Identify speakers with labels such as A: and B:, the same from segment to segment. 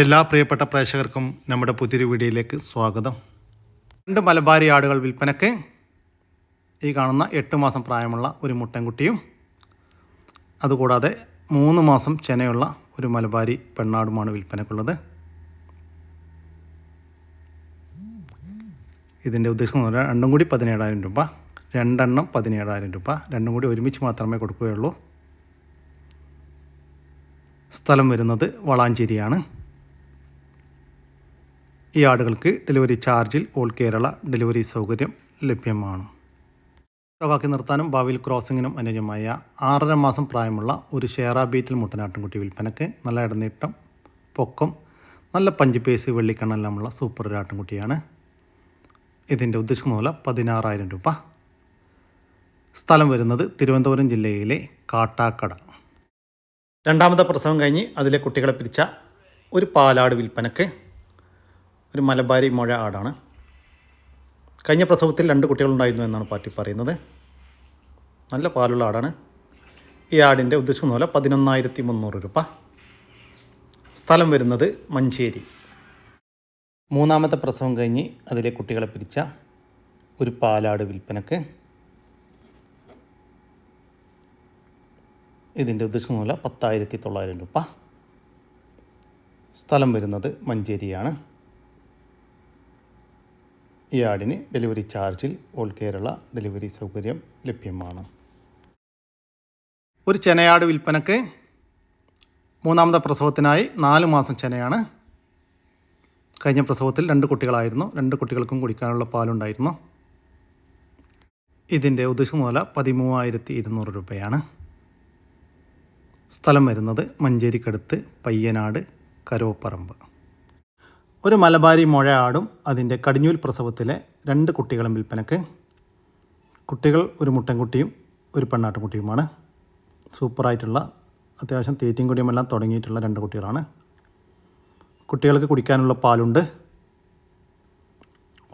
A: എല്ലാ പ്രിയപ്പെട്ട പ്രേക്ഷകർക്കും നമ്മുടെ പുതിയൊരു വീഡിയോയിലേക്ക് സ്വാഗതം. രണ്ട് മലബാരി ആടുകൾ വിൽപ്പനയ്ക്ക് ഈ കാണുന്ന എട്ട് മാസം പ്രായമുള്ള ഒരു മുട്ടൻകുട്ടിയും അതുകൂടാതെ മൂന്ന് മാസം ചെനയുള്ള ഒരു മലബാരി പെണ്ണാടുമാണ് വിൽപ്പനക്കുള്ളത് ഇതിന്റെ ഉദ്ദേശം രണ്ടും കൂടി പതിനേഴായിരം രൂപ രണ്ടെണ്ണം പതിനേഴായിരം രൂപ രണ്ടും കൂടി ഒരുമിച്ച് മാത്രമേ കൊടുക്കുകയുള്ളൂ. സ്ഥലം വരുന്നത് വളാഞ്ചേരിയാണ്. ഈ ആടുകൾക്ക് ഡെലിവറി ചാർജിൽ ഓൾ കേരള ഡെലിവറി സൗകര്യം ലഭ്യമാണ്. ഒഴിവാക്കി നിർത്താനും ഭാവിയിൽ ക്രോസിങ്ങിനും അനുയോജ്യമായ ആറര മാസം പ്രായമുള്ള ഒരു ഷേറ ബീറ്റിൽ മുട്ടനാട്ടിൻകുട്ടി വിൽപ്പനയ്ക്ക് നല്ല ഇടനീട്ടം പൊക്കം നല്ല പഞ്ച് പേസ് വെള്ളിക്കണ്ണെല്ലാമുള്ള സൂപ്പർ ഒരു ആട്ടിൻകുട്ടിയാണ് ഇതിന്റെ ഉദ്ദേശം മൂല പതിനാറായിരം രൂപ. സ്ഥലം വരുന്നത് തിരുവനന്തപുരം ജില്ലയിലെ കാട്ടാക്കട. രണ്ടാമത്തെ പ്രസവം കഴിഞ്ഞ് അതിലെ കുട്ടികളെ പിരിച്ച ഒരു പാലാട് വിൽപ്പനയ്ക്ക് ഒരു മലബാരി മുഴ ആടാണ്. കഴിഞ്ഞ പ്രസവത്തിൽ രണ്ട് കുട്ടികളുണ്ടായിരുന്നു എന്നാണ് പാർട്ടി പറയുന്നത്. നല്ല പാലുള്ള ആടാണ്. ഈ ആടിന്റെ ഉദ്ദേശം പോലെ പതിനൊന്നായിരത്തി മുന്നൂറ് രൂപ. സ്ഥലം വരുന്നത് മഞ്ചേരി. മൂന്നാമത്തെ പ്രസവം കഴിഞ്ഞ് അതിലെ കുട്ടികളെ പിരിച്ച ഒരു പാലാട് വിൽപ്പനക്ക് ഇതിന്റെ ഉദ്ദേശം പോലെ പത്തായിരത്തി തൊള്ളായിരം രൂപ. സ്ഥലം വരുന്നത് മഞ്ചേരിയാണ്. ഈ ആടിന് ഡെലിവറി ചാർജിൽ ഓൾ കേരള ഡെലിവറി സൗകര്യം ലഭ്യമാണ്. ഒരു ചെനയാട് വിൽപ്പനക്ക് മൂന്നാമത്തെ പ്രസവത്തിനായി നാല് മാസം ചെനയാണ്. കഴിഞ്ഞ പ്രസവത്തിൽ രണ്ട് കുട്ടികളായിരുന്നു. രണ്ട് കുട്ടികൾക്കും കുടിക്കാനുള്ള പാലുണ്ടായിരുന്നു. ഇതിന്റെ ഉദ്ദേശം മൂല പതിമൂവായിരത്തി ഇരുന്നൂറ് രൂപയാണ്. സ്ഥലം വരുന്നത് മഞ്ചേരിക്കടുത്ത് പയ്യനാട് കരോപ്പറമ്പ്. ഒരു മലബാരി മുഴയാടും അതിന്റെ കടിഞ്ഞൂൽ പ്രസവത്തിലെ രണ്ട് കുട്ടികളും വിൽപ്പനക്ക്. കുട്ടികൾ ഒരു മുട്ടൻകുട്ടിയും ഒരു പെണ്ണാട്ടുംകുട്ടിയുമാണ്. സൂപ്പറായിട്ടുള്ള അത്യാവശ്യം തീറ്റയും കുടിയുമെല്ലാം തുടങ്ങിയിട്ടുള്ള രണ്ട് കുട്ടികളാണ്. കുട്ടികൾക്ക് കുടിക്കാനുള്ള പാലുണ്ട്.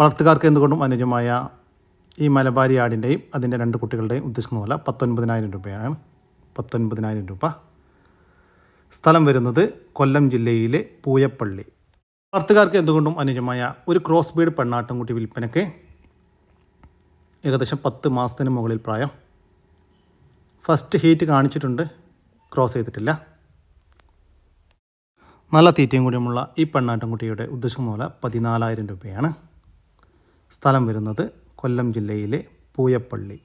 A: വളർത്തുകാർക്ക് എന്തുകൊണ്ടും അനുജമായ ഈ മലബാരി ആടിന്റെയും അതിന്റെ രണ്ട് കുട്ടികളുടെയും ഉദ്ദേശിക്കുന്ന പോലെ പത്തൊൻപതിനായിരം രൂപയാണ്. പത്തൊൻപതിനായിരം രൂപ. സ്ഥലം വരുന്നത് കൊല്ലം ജില്ലയിലെ പൂയപ്പള്ളി. വളർത്തുകാർക്ക് എന്തുകൊണ്ടും അനുജമായ ഒരു ക്രോസ് ബീഡ് പെണ്ണാട്ടുംകുട്ടി വിൽപ്പനയ്ക്ക് ഏകദേശം പത്ത് മാസത്തിന് മുകളിൽ പ്രായം. ഫസ്റ്റ് ഹീറ്റ് കാണിച്ചിട്ടുണ്ട്. ക്രോസ് ചെയ്തിട്ടില്ല. നല്ല തീറ്റയും കൂടിയുമുള്ള ഈ പെണ്ണാട്ടുംകുട്ടിയുടെ ഉദ്ദേശം മൂല പതിനാലായിരം രൂപയാണ്. സ്ഥലം വരുന്നത് കൊല്ലം ജില്ലയിലെ പൂയപ്പള്ളി.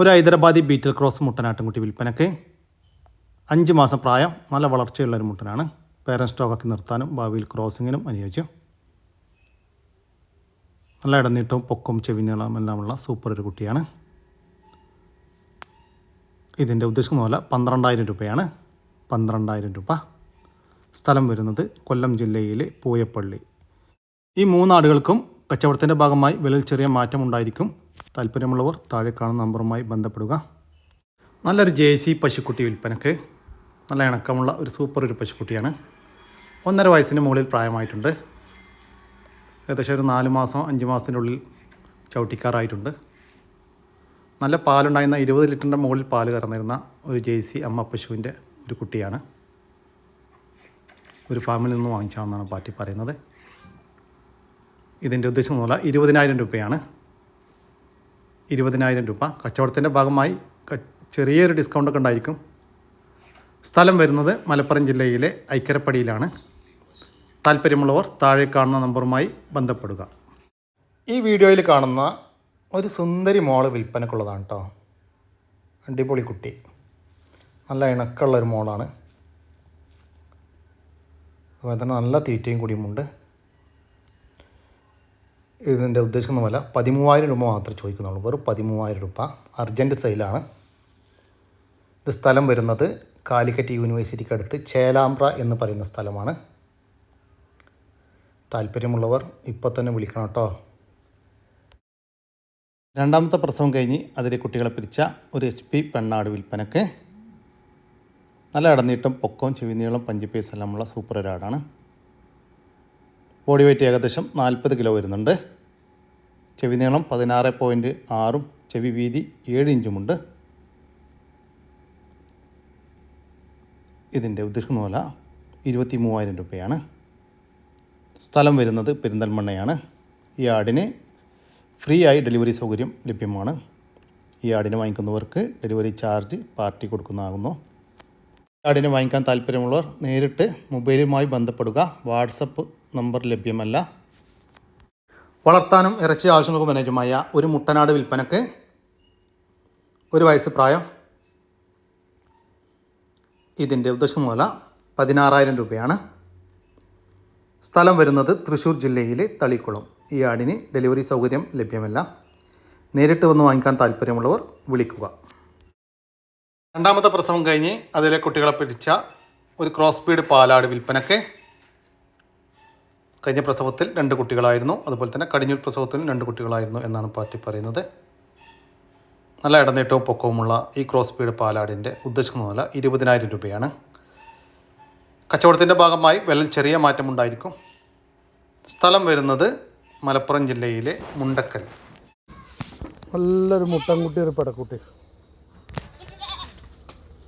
A: ഒരു ഹൈദരാബാദി ബീറ്റൽ ക്രോസ് മുട്ടനാട്ടുംകുട്ടി വിൽപ്പനയ്ക്ക് അഞ്ച് മാസം പ്രായം നല്ല വളർച്ചയുള്ള ഒരു മുട്ടനാണ്. പേരൻ സ്റ്റോക്കാക്കി നിർത്താനും ഭാവിയിൽ ക്രോസിങ്ങിനും അനുയോജ്യം. നല്ല ഇടനീട്ടവും പൊക്കും ചെവിനീളം എല്ലാമുള്ള സൂപ്പർ ഒരു കുട്ടിയാണ്. ഇതിന്റെ ഉദ്ദേശിക്കുന്ന പോലെ പന്ത്രണ്ടായിരം രൂപയാണ്. പന്ത്രണ്ടായിരം രൂപ. സ്ഥലം വരുന്നത് കൊല്ലം ജില്ലയിലെ പൂയപ്പള്ളി. ഈ മൂന്നാടുകൾക്കും കച്ചവടത്തിന്റെ ഭാഗമായി വിലയിൽ ചെറിയ മാറ്റം ഉണ്ടായിരിക്കും താല്പര്യമുള്ളവർ താഴെ കാണുന്ന നമ്പറുമായി ബന്ധപ്പെടുക. നല്ലൊരു ജെ സി പശുക്കുട്ടി വിൽപ്പനക്ക് നല്ല ഇണക്കമുള്ള ഒരു സൂപ്പർ ഒരു പശുക്കുട്ടിയാണ്. ഒന്നര വയസ്സിന് മുകളിൽ പ്രായമായിട്ടുണ്ട്. ഏകദേശം ഒരു നാല് മാസം അഞ്ച് മാസത്തിന്റെ ഉള്ളിൽ ചവിട്ടിക്കാറായിട്ടുണ്ട്. നല്ല പാലുണ്ടായിരുന്ന ഇരുപത് ലിറ്ററിന്റെ മുകളിൽ പാൽ കറന്നിരുന്ന ഒരു ജെ സി അമ്മ പശുവിന്റെ ഒരു കുട്ടിയാണ്. ഒരു ഫാമിൽ നിന്ന് വാങ്ങിച്ചാണെന്നാണ് പാർട്ടി പറയുന്നത്. ഇതിന്റെ ഉദ്ദേശം പോലെ ഇരുപതിനായിരം രൂപയാണ്. ഇരുപതിനായിരം രൂപ. കച്ചവടത്തിന്റെ ഭാഗമായി ചെറിയൊരു ഡിസ്കൗണ്ടൊക്കെ ഉണ്ടായിരിക്കും. സ്ഥലം വരുന്നത് മലപ്പുറം ജില്ലയിലെ ഐക്കരപ്പടിയിലാണ്. താല്പര്യമുള്ളവർ താഴെ കാണുന്ന നമ്പറുമായി ബന്ധപ്പെടുക. ഈ വീഡിയോയിൽ കാണുന്ന ഒരു സുന്ദരി മോൾ വിൽപ്പനക്കുള്ളതാണ് കേട്ടോ അടിപൊളി കുട്ടി. നല്ല ഇണക്കമുള്ളൊരു മോളാണ്. അതുപോലെ തന്നെ നല്ല തീറ്റയും കൂടിയുമുണ്ട് ഇതിന്റെ ഉദ്ദേശിക്കുന്ന വില പതിമൂവായിരം രൂപ മാത്രമേ ചോദിക്കുന്നുള്ളൂ. വെറും പതിമൂവായിരം രൂപ. അർജന്റ് സെയിലാണ്. ഇത് സ്ഥലം വരുന്നത് കാലിക്കറ്റ് യൂണിവേഴ്സിറ്റിക്ക് അടുത്ത് ചേലാമ്പ്ര എന്ന് പറയുന്ന സ്ഥലമാണ്. താല്പര്യമുള്ളവർ ഇപ്പോൾ തന്നെ വിളിക്കണം കേട്ടോ. രണ്ടാമത്തെ പ്രസവം കഴിഞ്ഞ് അതിലെ കുട്ടികളെ പിരിച്ച ഒരു എച്ച് പി പെണ്ണാട് വിൽപ്പനക്ക് നല്ല ഇടനീട്ടം പൊക്കവും ചെവിനീളം പഞ്ചിപ്പേസ് എല്ലാമുള്ള സൂപ്പർ ഒരാടാണ് ബോഡി വെയ്റ്റ് ഏകദേശം നാൽപ്പത് കിലോ വരുന്നുണ്ട്. ചെവി നീളം പതിനാറ് പോയിന്റ് ആറും ചെവി വീതി ഏഴ് ഇഞ്ചുമുണ്ട് ഇതിന്റെ ഉദ്ദേശിക്കുന്ന പോലെ ഇരുപത്തി മൂവായിരം രൂപയാണ്. സ്ഥലം വരുന്നത് പെരിന്തൽമണ്ണയാണ്. ഈ ആടിന് ഫ്രീ ആയി ഡെലിവറി സൗകര്യം ലഭ്യമാണ്. ഈ ആടിനെ വാങ്ങിക്കുന്നവർക്ക് ഡെലിവറി ചാർജ് പാർട്ടി കൊടുക്കുന്നതാകുന്നു. ആടിനെ വാങ്ങിക്കാൻ താല്പര്യമുള്ളവർ നേരിട്ട് മൊബൈലുമായി ബന്ധപ്പെടുക. വാട്സപ്പ് നമ്പർ ലഭ്യമല്ല. വളർത്താനും ഇറച്ചി ആവശ്യങ്ങൾക്ക് അനുയോജ്യമായ ഒരു മുട്ടനാട് വിൽപ്പനക്ക് ഒരു വയസ്സ് പ്രായം. ഇതിന്റെ ഉദ്ദേശം മൂല പതിനാറായിരം രൂപയാണ്. സ്ഥലം വരുന്നത് തൃശ്ശൂർ ജില്ലയിലെ തളിക്കുളം. ഈ ആടിന് ഡെലിവറി സൗകര്യം ലഭ്യമല്ല. നേരിട്ട് വന്ന് വാങ്ങിക്കാൻ താല്പര്യമുള്ളവർ വിളിക്കുക. രണ്ടാമത്തെ പ്രസവം കഴിഞ്ഞ് അതിലെ കുട്ടികളെ പിടിച്ച ഒരു ക്രോസ് സ്പീഡ് പാലാട് വിൽപ്പനക്ക് കഴിഞ്ഞ പ്രസവത്തിൽ രണ്ട് കുട്ടികളായിരുന്നു. അതുപോലെ തന്നെ കടിഞ്ഞൂർ പ്രസവത്തിലും രണ്ട് കുട്ടികളായിരുന്നു എന്നാണ് പാർട്ടി പറയുന്നത്. നല്ല ഇടനീട്ടവും പൊക്കവുമുള്ള ഈ ക്രോസ് സ്പീഡ് പാലാടിന്റെ ഉദ്ദേശിക്കുന്ന വില ഇരുപതിനായിരം രൂപയാണ്. കച്ചവടത്തിന്റെ ഭാഗമായി വില ചെറിയ മാറ്റമുണ്ടായിരിക്കും സ്ഥലം വരുന്നത് മലപ്പുറം ജില്ലയിലെ മുണ്ടക്കൽ.
B: നല്ലൊരു മുട്ടൻകുട്ടി ഒരു പടക്കുട്ടി.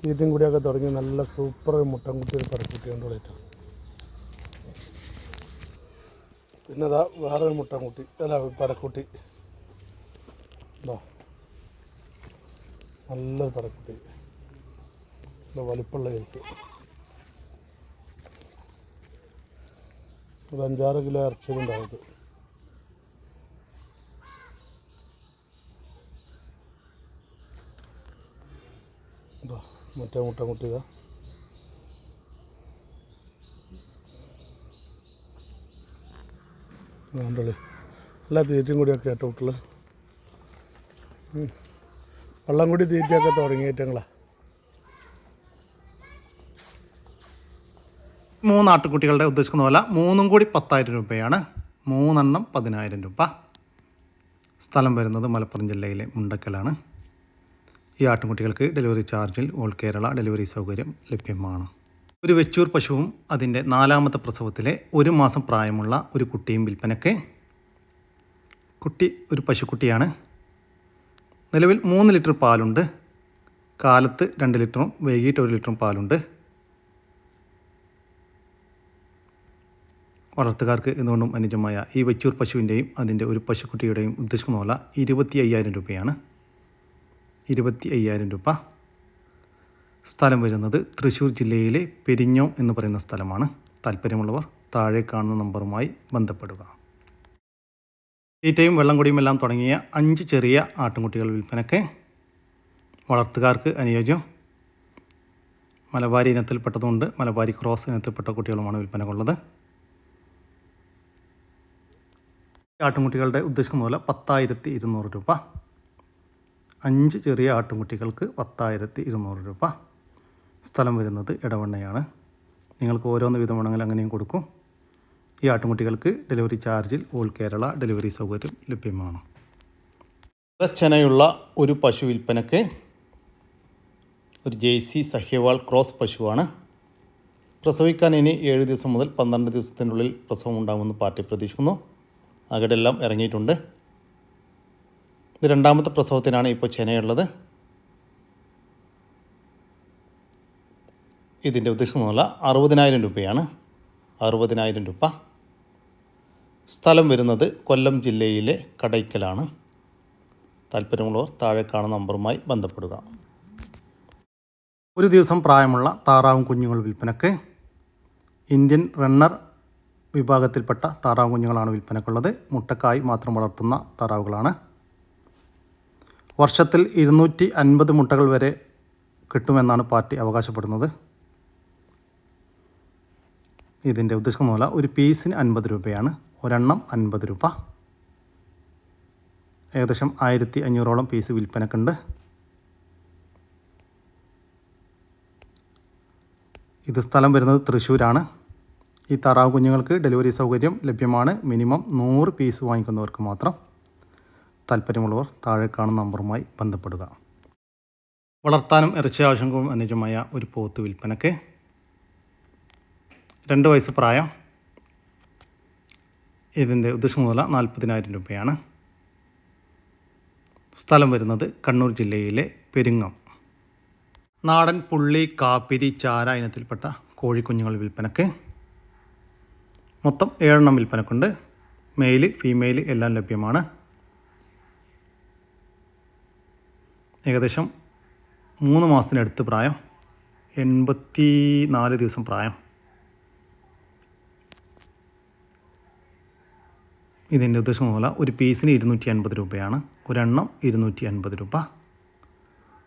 B: തീറ്റും കൂടിയൊക്കെ തുടങ്ങി നല്ല സൂപ്പർ മുട്ടൻകുട്ടി ഒരു പടക്കുട്ടി കൊണ്ട് പോയിട്ട് പിന്നെ അതാ വേറൊരു മുട്ടൻകുട്ടി അല്ല പടക്കുട്ടി. നല്ലൊരു പടക്കുട്ടി. വലിപ്പുള്ള കേസ് ഒരു അഞ്ചാറ് കിലോ ഇറച്ചിലുണ്ടാവും ഇത് മുറ്റ മുട്ട മുട്ടുക വേണ്ടല്ലേ എല്ലാ തീറ്റയും കൂടിയൊക്കെ കേട്ടോ കുട്ടികൾ വെള്ളം കൂടി തീറ്റയൊക്കെ തുടങ്ങിയേറ്റങ്ങളാ.
A: മൂന്ന് ആട്ടുകുട്ടികളുടെ ഉദ്ദേശിക്കുന്ന പോലെ മൂന്നും കൂടി പത്തായിരം രൂപയാണ്. മൂന്നെണ്ണം പതിനായിരം രൂപ. സ്ഥലം വരുന്നത് മലപ്പുറം ജില്ലയിലെ മുണ്ടക്കലാണ്. ഈ ആട്ടുകുട്ടികൾക്ക് ഡെലിവറി ചാർജിൽ ഓൾ കേരള ഡെലിവറി സൗകര്യം ലഭ്യമാണ്. ഒരു വെച്ചൂർ പശുവും അതിന്റെ നാലാമത്തെ പ്രസവത്തിലെ ഒരു മാസം പ്രായമുള്ള ഒരു കുട്ടിയും വിൽപ്പനയ്ക്ക്. കുട്ടി ഒരു പശുക്കുട്ടിയാണ്. നിലവിൽ മൂന്ന് ലിറ്റർ പാലുണ്ട്. കാലത്ത് രണ്ട് ലിറ്ററും വൈകിട്ട് ഒരു ലിറ്ററും പാലുണ്ട്. വളർത്തുകാർക്ക് എന്തുകൊണ്ടും അനുജമായ ഈ വെച്ചൂർ പശുവിന്റെയും അതിന്റെ ഒരു പശുക്കുട്ടിയുടെയും ഉദ്ദേശിക്കുന്ന വില ഇരുപത്തി അയ്യായിരം രൂപയാണ്. ഇരുപത്തി അയ്യായിരം രൂപ. സ്ഥലം വരുന്നത് തൃശ്ശൂർ ജില്ലയിലെ പെരിഞ്ഞോം എന്ന് പറയുന്ന സ്ഥലമാണ്. താല്പര്യമുള്ളവർ താഴെ കാണുന്ന നമ്പറുമായി ബന്ധപ്പെടുക. തീറ്റയും വെള്ളം കുടിയും എല്ലാം തുടങ്ങിയ അഞ്ച് ചെറിയ ആട്ടിൻകുട്ടികൾ വിൽപ്പനയ്ക്ക് വളർത്തുകാർക്ക് അനുയോജ്യം മലബാരി ഇനത്തിൽപ്പെട്ടതുകൊണ്ട് മലബാരി ക്രോസ് ഇനത്തിൽപ്പെട്ട കുട്ടികളുമാണ് വിൽപ്പനക്കുള്ളത്. ആട്ടുംകുട്ടികളുടെ ഉദ്ദേശം പോലെ പത്തായിരത്തി ഇരുന്നൂറ് രൂപ. അഞ്ച് ചെറിയ ആട്ടുംകുട്ടികൾക്ക് പത്തായിരത്തി ഇരുന്നൂറ് രൂപ. സ്ഥലം വരുന്നത് ഇടവണ്ണയാണ് നിങ്ങൾക്ക് ഓരോന്ന് വിധം വേണമെങ്കിൽ അങ്ങനെയും കൊടുക്കും. ഈ ആട്ടുംകുട്ടികൾക്ക് ഡെലിവറി ചാർജിൽ ഓൾ കേരള ഡെലിവറി സൗകര്യം ലഭ്യമാണ്. ചനയുള്ള ഒരു പശു വിൽപ്പനയ്ക്ക് ഒരു ജെയ്സി സഹ്യവാൾ ക്രോസ് പശുവാണ്. പ്രസവിക്കാൻ ഇനി ഏഴ് ദിവസം മുതൽ പന്ത്രണ്ട് ദിവസത്തിനുള്ളിൽ പ്രസവം ഉണ്ടാകുമെന്ന് പാർട്ടി പ്രതീക്ഷിക്കുന്നു. അകടെല്ലാം ഇറങ്ങിയിട്ടുണ്ട്. ഇത് രണ്ടാമത്തെ പ്രസവത്തിനാണ് ഇപ്പോൾ ചെനയുള്ളത്. ഇതിന്റെ ഉദ്ദേശമല്ല അറുപതിനായിരം രൂപയാണ്. അറുപതിനായിരം രൂപ. സ്ഥലം വരുന്നത് കൊല്ലം ജില്ലയിലെ കടയ്ക്കലാണ്. താല്പര്യമുള്ളവർ താഴെ കാണുന്ന നമ്പറുമായി ബന്ധപ്പെടുക. ഒരു ദിവസം പ്രായമുള്ള താറാവും കുഞ്ഞുങ്ങൾ വിൽപ്പനക്ക്. ഇന്ത്യൻ റണ്ണർ വിഭാഗത്തിൽപ്പെട്ട താറാവ് കുഞ്ഞുങ്ങളാണ് വിൽപ്പനക്കുള്ളത്. മുട്ടക്കായി മാത്രം വളർത്തുന്ന താറാവുകളാണ്. വർഷത്തിൽ ഇരുന്നൂറ്റി അൻപത് മുട്ടകൾ വരെ കിട്ടുമെന്നാണ് പാർട്ടി അവകാശപ്പെടുന്നത്. ഇതിന്റെ ഉദ്ദേശം പോലെ ഒരു പീസിന് അൻപത് രൂപയാണ്. ഒരെണ്ണം അൻപത് രൂപ. ഏകദേശം ആയിരത്തി അഞ്ഞൂറോളം പീസ് വിൽപ്പനക്കുണ്ട്. ഇത് സ്ഥലം വരുന്നത് തൃശ്ശൂരാണ്. ഈ താറാവ് കുഞ്ഞുങ്ങൾക്ക് ഡെലിവറി സൗകര്യം ലഭ്യമാണ്. മിനിമം നൂറ് പീസ് വാങ്ങിക്കുന്നവർക്ക് മാത്രം താല്പര്യമുള്ളവർ താഴെ കാണുന്ന നമ്പറുമായി ബന്ധപ്പെടുക. വളർത്താനും ഇറച്ചി ആവശ്യങ്ങൾക്കും അനുജമായ ഒരു പോത്ത് വിൽപ്പനയ്ക്ക് രണ്ട് വയസ്സ് പ്രായം. ഇതിന്റെ ഉദ്ദേശം മുതല നാൽപ്പതിനായിരം രൂപയാണ്. സ്ഥലം വരുന്നത് കണ്ണൂർ ജില്ലയിലെ പെരുങ്ങം. നാടൻ പുള്ളി കാപ്പിരി ചാര ഇനത്തിൽപ്പെട്ട കോഴിക്കുഞ്ഞുങ്ങൾ വിൽപ്പനക്ക് മൊത്തം ഏഴെണ്ണം വിൽപ്പനക്കുണ്ട്. മെയിൽ ഫീമെയിൽ എല്ലാം ലഭ്യമാണ്. ഏകദേശം മൂന്ന് മാസത്തിനടുത്ത് പ്രായം. എൺപത്തി നാല് ദിവസം പ്രായം. ഇതിന്റെ ഉദ്ദേശം പോലെ ഒരു പീസിന് ഇരുന്നൂറ്റി അൻപത് രൂപയാണ്. ഒരെണ്ണം ഇരുന്നൂറ്റി അൻപത് രൂപ.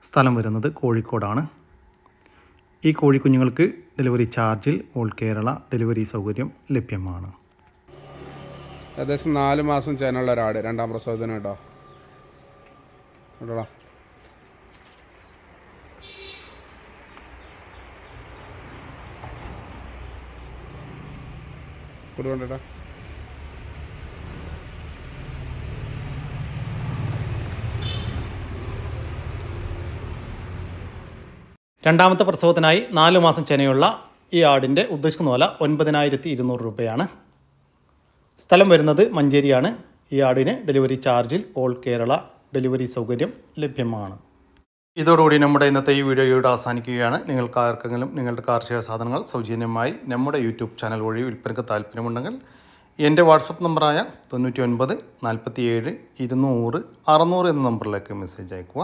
A: സ്ഥലം വരുന്നത് കോഴിക്കോടാണ്. ഈ കോഴിക്കുഞ്ഞുങ്ങൾക്ക് ഡെലിവറി ചാർജിൽ ഓൾ കേരള ഡെലിവറി സൗകര്യം ലഭ്യമാണ്.
C: ഏകദേശം നാല് മാസം ചേനുള്ള ഒരാട് രണ്ടാം പ്രസവത്തിന് കേട്ടോ. കേട്ടോ കൊടുക്കണ്ടേട്ടാ.
A: രണ്ടാമത്തെ പ്രസവത്തിനായി നാല് മാസം ചെനയുള്ള ഈ ആടിന്റെ ഉദ്ദേശിക്കുന്ന വില ഒൻപതിനായിരത്തി ഇരുന്നൂറ് രൂപയാണ്. സ്ഥലം വരുന്നത് മഞ്ചേരിയാണ്. ഈ ആടിന് ഡെലിവറി ചാർജിൽ ഓൾ കേരള ഡെലിവറി സൗകര്യം ലഭ്യമാണ്. ഇതോടുകൂടി നമ്മുടെ ഇന്നത്തെ ഈ വീഡിയോ ഇവിടെ അവസാനിക്കുകയാണ്. നിങ്ങൾക്ക് ആർക്കെങ്കിലും നിങ്ങളുടെ കാർഷിക സാധനങ്ങൾ സൗജന്യമായി നമ്മുടെ യൂട്യൂബ് ചാനൽ വഴി വിൽപ്പനയ്ക്ക് താല്പര്യമുണ്ടെങ്കിൽ എന്റെ വാട്സപ്പ് നമ്പറായ തൊണ്ണൂറ്റി ഒൻപത് നാൽപ്പത്തി ഏഴ് ഇരുന്നൂറ് അറുന്നൂറ് എന്ന നമ്പറിലേക്ക് മെസ്സേജ് അയക്കുക